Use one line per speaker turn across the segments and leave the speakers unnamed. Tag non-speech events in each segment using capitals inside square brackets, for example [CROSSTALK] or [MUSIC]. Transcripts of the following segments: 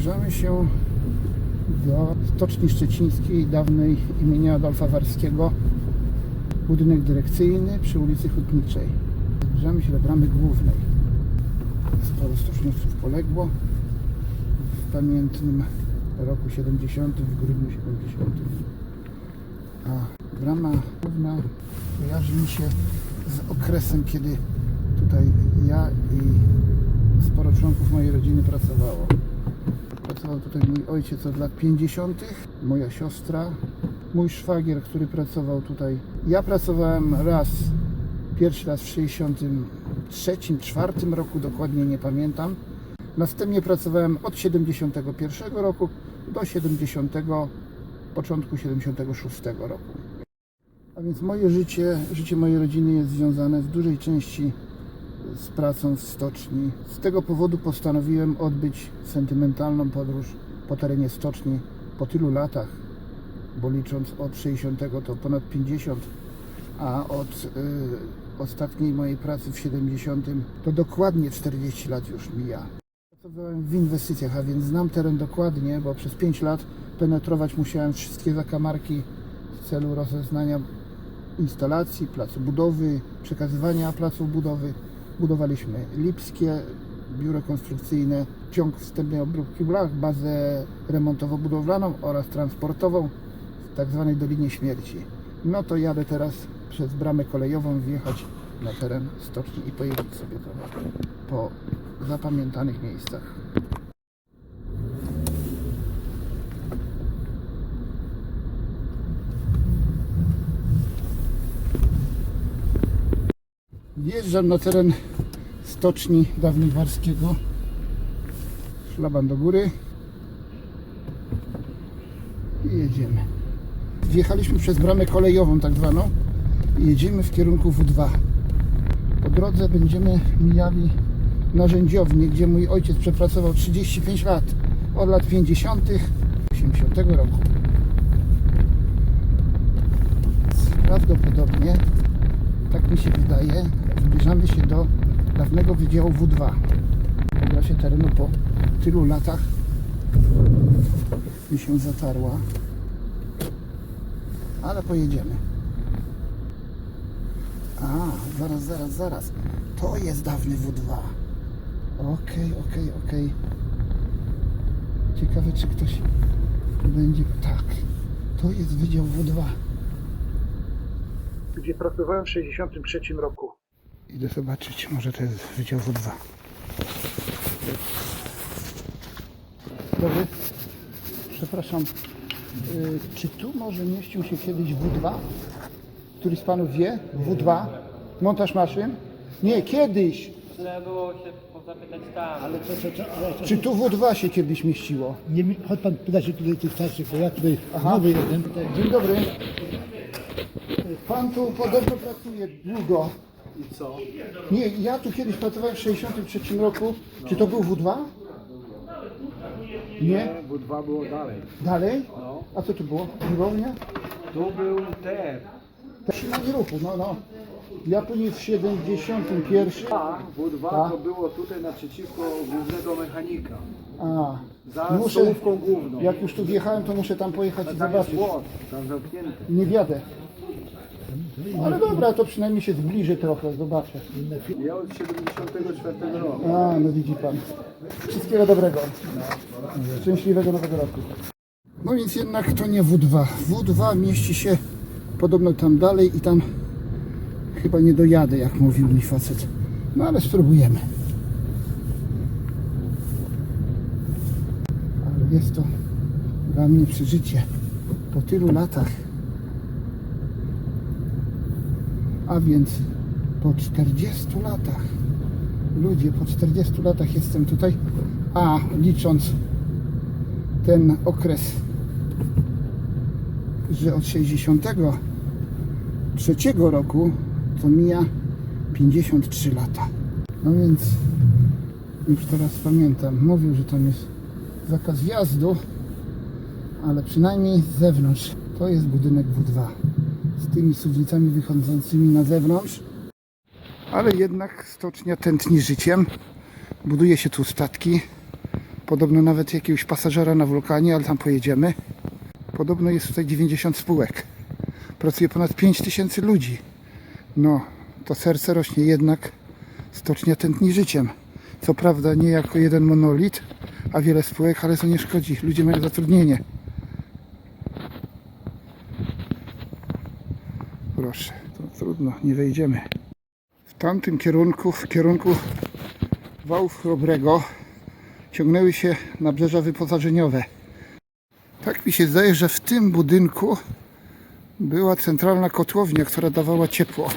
Zbliżamy się do Stoczni Szczecińskiej, dawnej imienia Adolfa Warskiego. Budynek dyrekcyjny przy ulicy Hutniczej. Zbliżamy się do bramy głównej. Sporo stoczniowców poległo w pamiętnym roku 70, w grudniu 70. A brama główna kojarzy mi się z okresem, kiedy tutaj ja i sporo członków mojej rodziny pracowało. Pracował tutaj mój ojciec od lat 50., moja siostra, mój szwagier, który pracował tutaj. Ja pracowałem raz, pierwszy raz w 63, 4 roku, dokładnie nie pamiętam. Następnie pracowałem od 71 roku do 70, początku 76 roku. A więc moje życie, życie mojej rodziny jest związane w dużej części z pracą w stoczni. Z tego powodu postanowiłem odbyć sentymentalną podróż po terenie stoczni po tylu latach, bo licząc od 60 to ponad 50, a od y, ostatniej mojej pracy w 70 to dokładnie 40 lat już mija. Pracowałem w inwestycjach, a więc znam teren dokładnie, bo przez 5 lat penetrować musiałem wszystkie zakamarki w celu rozeznania instalacji, placu budowy, przekazywania placów budowy. Budowaliśmy Lipskie, biuro konstrukcyjne, ciąg wstępnej obróbki blach, bazę remontowo-budowlaną oraz transportową w tak zwanej Dolinie Śmierci. No to jadę teraz przez bramę kolejową wjechać na teren stoczni i pojeździć sobie trochę po zapamiętanych miejscach. Wjeżdżam na teren stoczni dawniej Warskiego. Szlaban do góry. I jedziemy. Wjechaliśmy przez bramę kolejową tak zwaną i jedziemy w kierunku W2. Po drodze będziemy mijali narzędziownię, gdzie mój ojciec przepracował 35 lat. Od lat 50. 80 roku. Prawdopodobnie tak mi się wydaje, zbliżamy się do dawnego Wydziału W2. Pogra się terenu po tylu latach mi się zatarła, ale pojedziemy. A, zaraz, zaraz, zaraz. To jest dawny W2. Okej, okej, okej. Ciekawe, czy ktoś będzie... Tak, to jest Wydział W2 gdzie pracowałem w 63 roku. Idę zobaczyć, może to jest Wydział W2. Dobry. Przepraszam, y, czy tu może mieścił się kiedyś W2? Któryś z Panów wie? W2? Montaż maszyn? Nie, kiedyś.
Trzeba było się zapytać tam.
Ale co, co, co, ale co,
Czy tu W2 się kiedyś mieściło?
nie, mi- chodź pan pyta się tutaj tych starszych, bo ja tutaj
Aha.
nowy jeden. Tutaj,
Dzień dobry. Pan tu podobno pracuje długo.
I co?
Nie, ja tu kiedyś pracowałem w 63 roku. Czy to był W2? Nie?
bo dwa było dalej.
Dalej?
No.
A co tu było? Siłownia?
Tu był TR.
Trzymanie ruchu, no no. Ja później w 71.
A W2
A.
to było tutaj naprzeciwko głównego mechanika.
A,
Za
Muszę-
stołówką główną.
jak już tu wjechałem, to muszę tam pojechać i
Tam jest
zobaczyć.
płot, tam zamknięty.
Nie wiadę. Ale dobra, to przynajmniej się zbliżę trochę, zobaczę.
Ja od 74 roku.
A, no widzi pan. Wszystkiego dobrego. Szczęśliwego nowego roku. No więc jednak to nie W2. W2 mieści się podobno tam dalej i tam chyba nie dojadę, jak mówił mi facet. No ale spróbujemy. Ale jest to dla mnie przeżycie po tylu latach. A więc po 40 latach. Ludzie, po 40 latach jestem tutaj, a licząc ten okres, że od 63 roku to mija 53 lata. No więc już teraz pamiętam, mówił, że tam jest zakaz wjazdu, ale przynajmniej z zewnątrz to jest budynek W2 z tymi suwnicami wychodzącymi na zewnątrz ale jednak stocznia tętni życiem. Buduje się tu statki Podobno nawet jakiegoś pasażera na wulkanie, ale tam pojedziemy. Podobno jest tutaj 90 spółek. Pracuje ponad 5 tysięcy ludzi. No, to serce rośnie jednak. Stocznia tętni życiem. Co prawda nie jako jeden monolit, a wiele spółek, ale to nie szkodzi. Ludzie mają zatrudnienie. Proszę, to trudno, nie wejdziemy. W tamtym kierunku, w kierunku wałów Chrobrego ciągnęły się nabrzeża wyposażeniowe. Tak mi się zdaje, że w tym budynku była centralna kotłownia, która dawała ciepło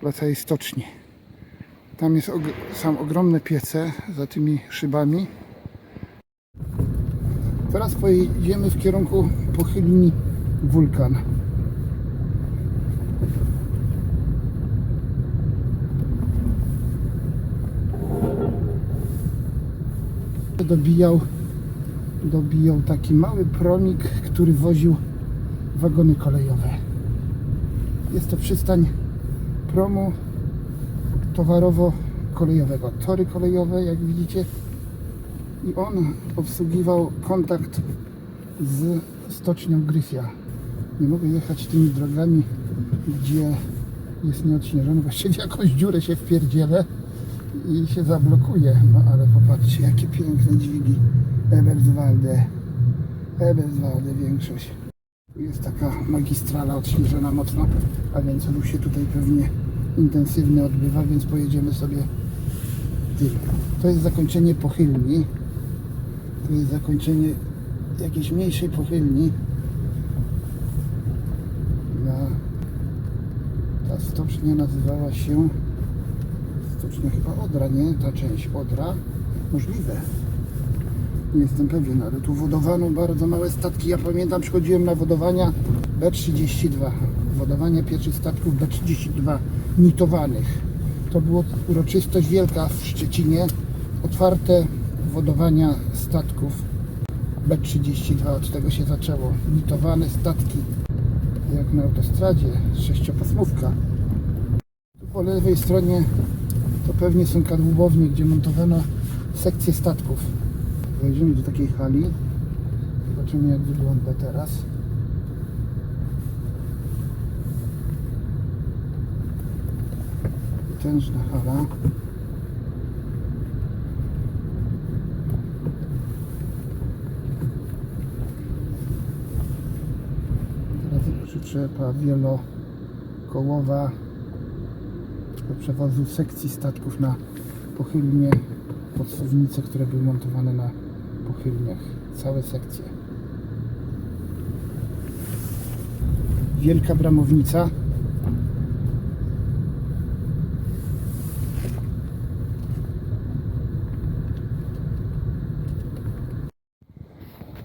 dla całej stoczni. Tam jest og- są ogromne piece za tymi szybami. Teraz pojedziemy w kierunku pochylni wulkan. Dobijał, dobijał taki mały promik, który woził wagony kolejowe. Jest to przystań promu towarowo-kolejowego. Tory kolejowe, jak widzicie, i on obsługiwał kontakt z stocznią Gryfia. Nie mogę jechać tymi drogami, gdzie jest nieodśnieżone. Właściwie jakąś dziurę się wpierdzielę i się zablokuje. No ale popatrzcie, jakie piękne dźwigi. Eberswalde. Eberswalde większość. Jest taka magistrala odśnieżona mocno, a więc ruch się tutaj pewnie intensywny odbywa, więc pojedziemy sobie tym. To jest zakończenie pochylni. To jest zakończenie jakiejś mniejszej pochylni. Ta stocznia nazywała się stocznia chyba Odra, nie? Ta część Odra. Możliwe. Nie jestem pewien, ale tu wodowano bardzo małe statki. Ja pamiętam, przychodziłem na wodowania B32. Wodowania pierwszych statków B32 nitowanych. To była uroczystość wielka w Szczecinie. Otwarte wodowania statków B32. Od tego się zaczęło. Nitowane statki. Jak na autostradzie. Sześciopasmówka. Po lewej stronie to pewnie są kadłubownie, gdzie montowano sekcje statków. Wejdziemy do takiej hali. Zobaczymy jak wygląda teraz. Potężna hala. Teraz przyczepa wielokołowa przewozu sekcji statków na pochylnie podsuwnice, które były montowane na pochylniach. Całe sekcje. Wielka bramownica.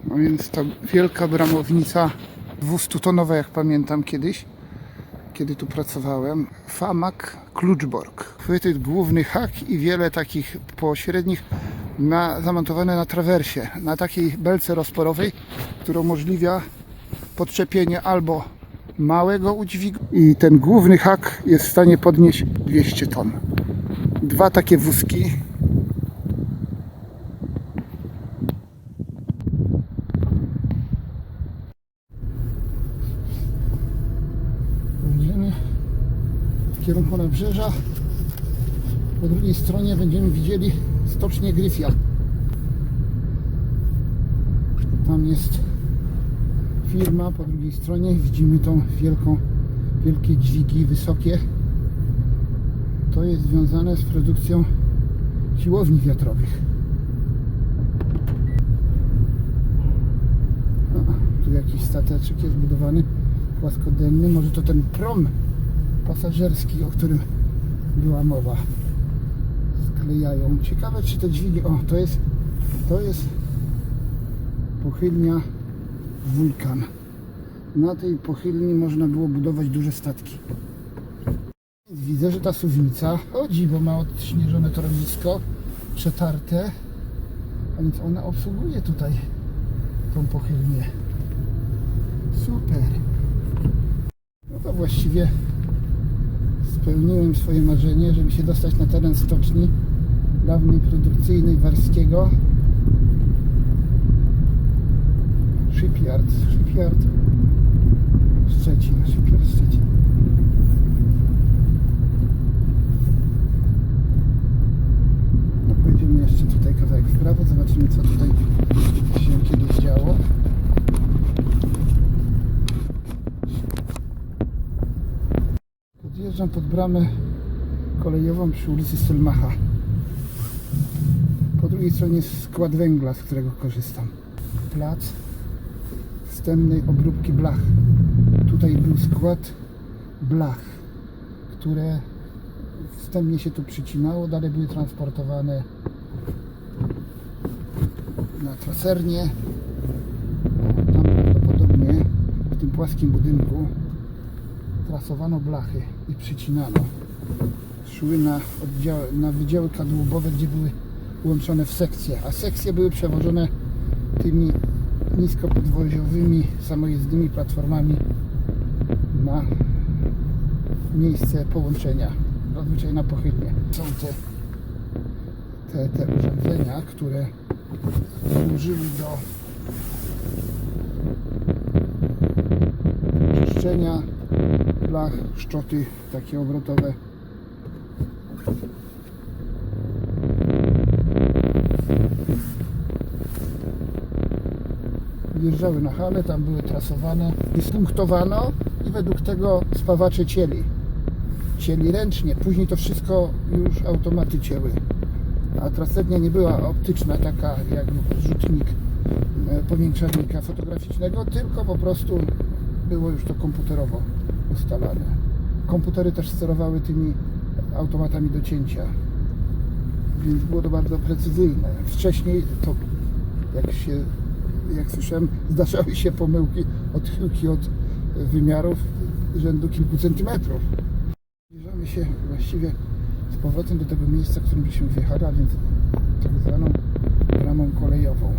No więc ta wielka bramownica 200-tonowa, jak pamiętam kiedyś, kiedy tu pracowałem. Famak Kluczborg. Chwyty główny hak i wiele takich pośrednich na, zamontowane na trawersie, na takiej belce rozporowej, która umożliwia podczepienie albo małego udźwigu i ten główny hak jest w stanie podnieść 200 ton. Dwa takie wózki Będziemy w kierunku nabrzeża. Po drugiej stronie będziemy widzieli stocznię Gryfia. Tam jest firma po drugiej stronie. Widzimy tą wielką, wielkie dźwigi wysokie. To jest związane z produkcją siłowni wiatrowych. Tu jakiś stateczek jest budowany płaskodenny. Może to ten prom pasażerski, o którym była mowa. Sklejają. Ciekawe czy te dźwigi. O, to jest to jest pochylnia wulkan. Na tej pochylni można było budować duże statki. Widzę, że ta suwnica chodzi, bo ma odśnieżone torowisko, przetarte. A więc ona obsługuje tutaj tą pochylnię. Super. No to właściwie spełniłem swoje marzenie, żeby się dostać na teren stoczni dawnej produkcyjnej Warskiego. Shipyard, Shipyard. Szczecin, Shipyard Szczecin. No pojedziemy jeszcze tutaj kawałek w prawo, zobaczymy co tutaj Pod bramę kolejową przy ulicy Stelmacha. Po drugiej stronie jest skład węgla, z którego korzystam. Plac wstępnej obróbki blach. Tutaj był skład blach, które wstępnie się tu przycinało, dalej były transportowane na trasernie. Tam prawdopodobnie w tym płaskim budynku trasowano blachy i przycinano. Szły na, oddziały, na wydziały kadłubowe, gdzie były łączone w sekcje, a sekcje były przewożone tymi niskopodwoziowymi samojezdnymi platformami na miejsce połączenia, zazwyczaj na pochylnie. Są te, te, te urządzenia, które służyły do czyszczenia blach, szczoty takie obrotowe. Wjeżdżały na halę, tam były trasowane, spunktowano i według tego spawacze cieli. Cieli ręcznie, później to wszystko już automaty cięły. A trasernia nie była optyczna, taka jak rzutnik e, powiększalnika fotograficznego, tylko po prostu było już to komputerowo ustalane. Komputery też sterowały tymi automatami do cięcia, więc było to bardzo precyzyjne. Wcześniej to, jak się, jak słyszałem, [LAUGHS] zdarzały się pomyłki, odchyłki od wymiarów rzędu kilku centymetrów. Zbliżamy się właściwie z powrotem do tego miejsca, w którym byśmy wjechali, a więc tak zwaną bramą kolejową.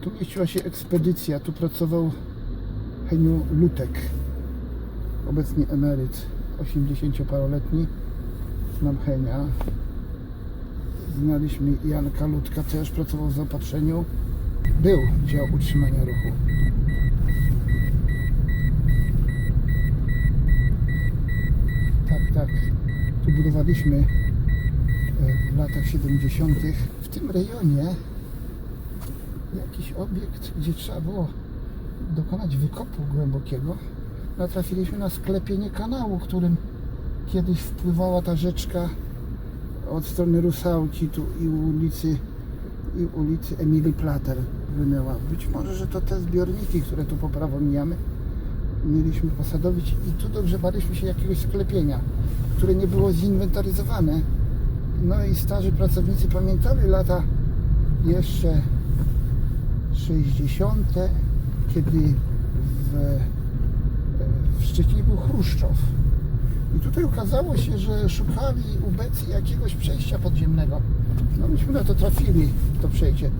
Tu mieściła się ekspedycja, tu pracował Heniu Lutek, obecnie emeryt, 80-paroletni. Znam Henia. Znaliśmy Janka Ludka też, pracował w zaopatrzeniu. Był dział utrzymania ruchu. Tak, tak. Tu budowaliśmy e, w latach 70. w tym rejonie jakiś obiekt, gdzie trzeba było dokonać wykopu głębokiego. Natrafiliśmy na sklepienie kanału, którym kiedyś wpływała ta rzeczka od strony Rusałki tu i ulicy i ulicy Emilii Plater płynęła. Być może, że to te zbiorniki, które tu po prawo mijamy, mieliśmy posadowić i tu dogrzebaliśmy się jakiegoś sklepienia, które nie było zinwentaryzowane. No i starzy pracownicy pamiętali lata jeszcze 60., kiedy w, w Szczecinie był Chruszczow. I tutaj okazało się, że szukali ubecy jakiegoś przejścia podziemnego. No myśmy na to trafili, to przejście.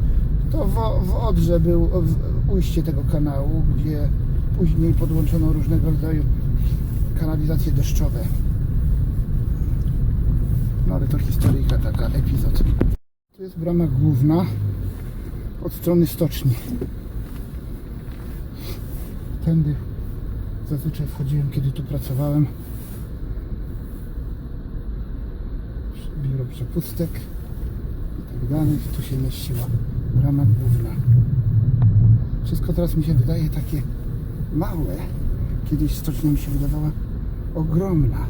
To w, w Odrze był w, ujście tego kanału, gdzie później podłączono różnego rodzaju kanalizacje deszczowe. No ale to historyjka taka, epizod. To jest brama główna od strony stoczni. Tędy zazwyczaj wchodziłem, kiedy tu pracowałem. Biuro przepustek i tak dalej. Tu się mieściła brama główna. Wszystko teraz mi się wydaje takie małe. Kiedyś stocznia mi się wydawała ogromna.